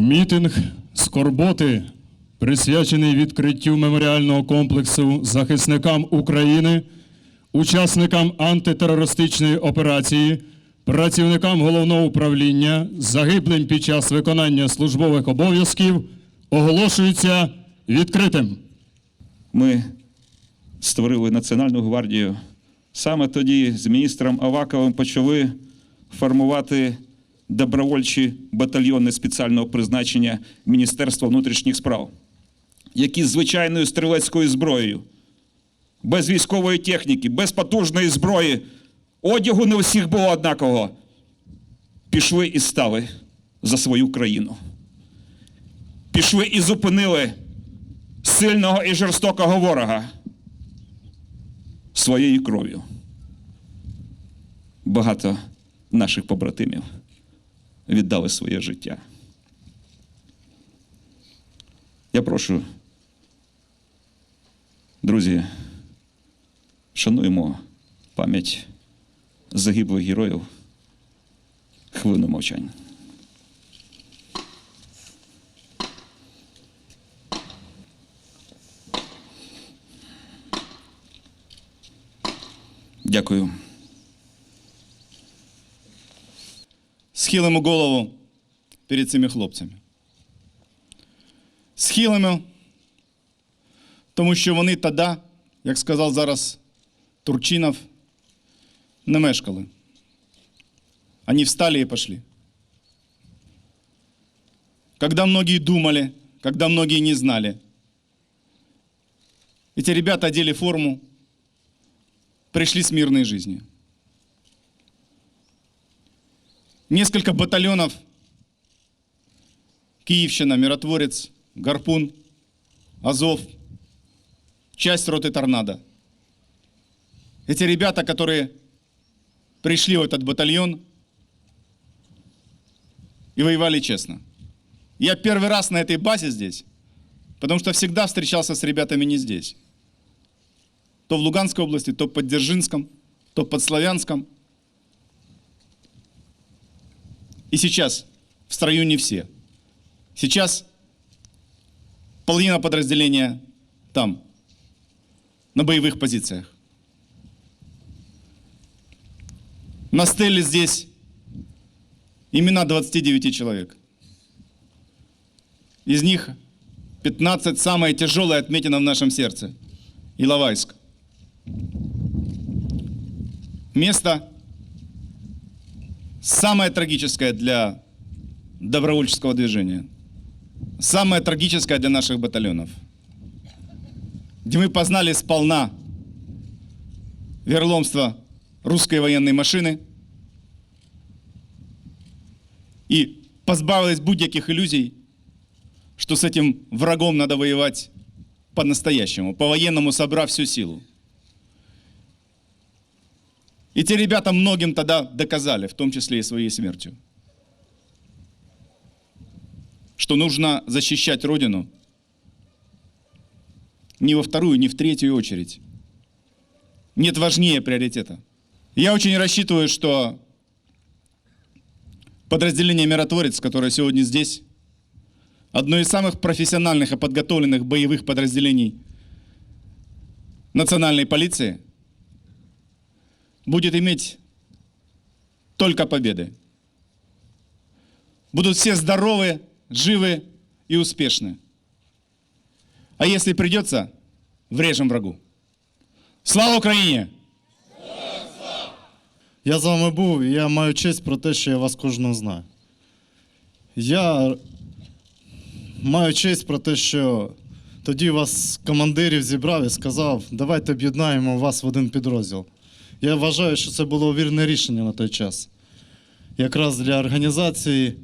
Мітинг скорботи, присвячений відкриттю меморіального комплексу захисникам України, учасникам антитерористичної операції, працівникам головного управління, загиблим під час виконання службових обов'язків, оголошується відкритим. Ми створили Національну гвардію. Саме тоді з міністром Аваковим почали формувати добровольчі батальйони спеціального призначення Міністерства внутрішніх справ, які з звичайною стрілецькою зброєю, без військової техніки, без потужної зброї, одягу не всіх було однакового, пішли і стали за свою країну. Пішли і зупинили сильного і жорстокого ворога своєю кров'ю. Багато наших побратимів віддали своє життя. Я прошу, друзі, шануємо пам'ять загиблих героїв хвилину мовчання. Дякую. Схилимо голову перед цими хлопцями. Схилимо, тому що вони тоді, як сказав зараз Турчинов, не мешкали. Они встали и пошли. Когда многие думали, когда многие не знали, эти ребята одели форму, пришли с мирной жизнью. Несколько батальонов. Киевщина, Миротворец, Гарпун, Азов, часть роты Торнадо. Эти ребята, которые пришли в этот батальон и воевали честно. Я первый раз на этой базе здесь, потому что всегда встречался с ребятами не здесь. То в Луганской области, то под Дзержинском, то под Славянском – И сейчас в строю не все. Сейчас половина подразделения там, на боевых позициях. На стеле здесь имена 29 человек. Из них 15 самые тяжелые отметины в нашем сердце. Иловайск. Место самое трагическое для добровольческого движения, самое трагическое для наших батальонов, где мы познали сполна верломство русской военной машины и позбавились будь-яких иллюзий, что с этим врагом надо воевать по-настоящему, по-военному собрав всю силу. И те ребята многим тогда доказали, в том числе и своей смертью, что нужно защищать Родину не во вторую, не в третью очередь. Нет важнее приоритета. Я очень рассчитываю, что подразделение «Миротворец», которое сегодня здесь, одно из самых профессиональных и подготовленных боевых подразделений национальной полиции – будет иметь только победы. Будут все здоровы, живы и успешны. А если придется, врежем врагу. Слава Україні! Я з вами був, і я маю честь про те, що я вас кожного знаю. Я маю честь про те, що тоді вас командирів зібрав і сказав, давайте об'єднаємо вас в один підрозділ. Я вважаю, що це було вірне рішення на той час. Якраз для організації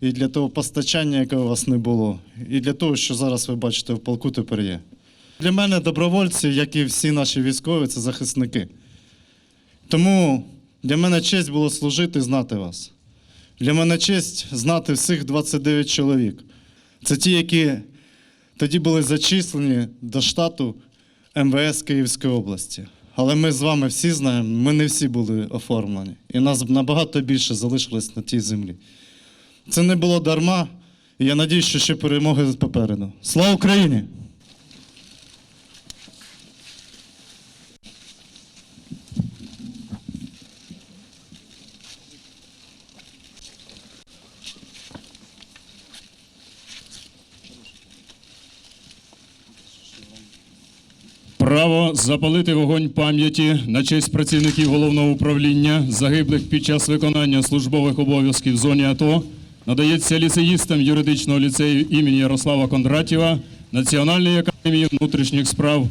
і для того постачання, яке у вас не було, і для того, що зараз ви бачите в полку тепер є. Для мене добровольці, як і всі наші військові, це захисники. Тому для мене честь було служити і знати вас. Для мене честь знати всіх 29 чоловік. Це ті, які тоді були зачислені до штату МВС Київської області. Але ми з вами всі знаємо, ми не всі були оформлені. І нас набагато більше залишилось на тій землі. Це не було дарма, І я надіюсь, що ще перемоги попереду. Слава Україні! Право запалити вогонь пам'яті на честь працівників головного управління, загиблих під час виконання службових обов'язків в зоні АТО, надається ліцеїстам юридичного ліцею імені Ярослава Кондратєва Національної академії внутрішніх справ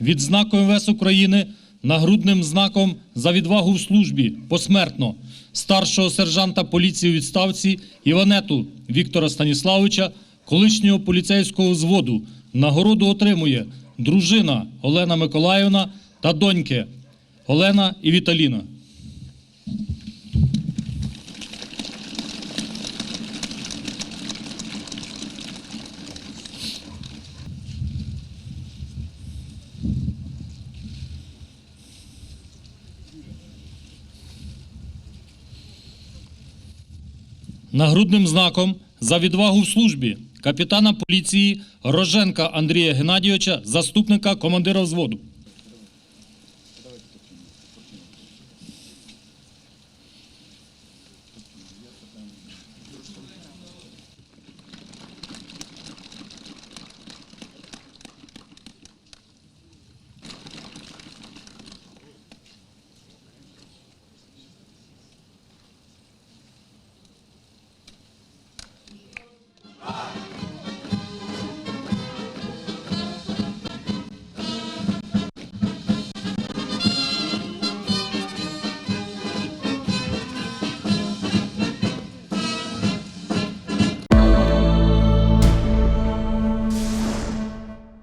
відзнакою МВС України, нагрудним знаком за відвагу в службі посмертно старшого сержанта поліції у відставці Іванету Віктора Станіславовича, колишнього поліцейського взводу. Нагороду отримує дружина Олена Миколаївна та доньки Олена і Віталіна. Нагрудним знаком за відвагу в службі капітана поліції Роженка Андрія Геннадійовича, заступника командира взводу.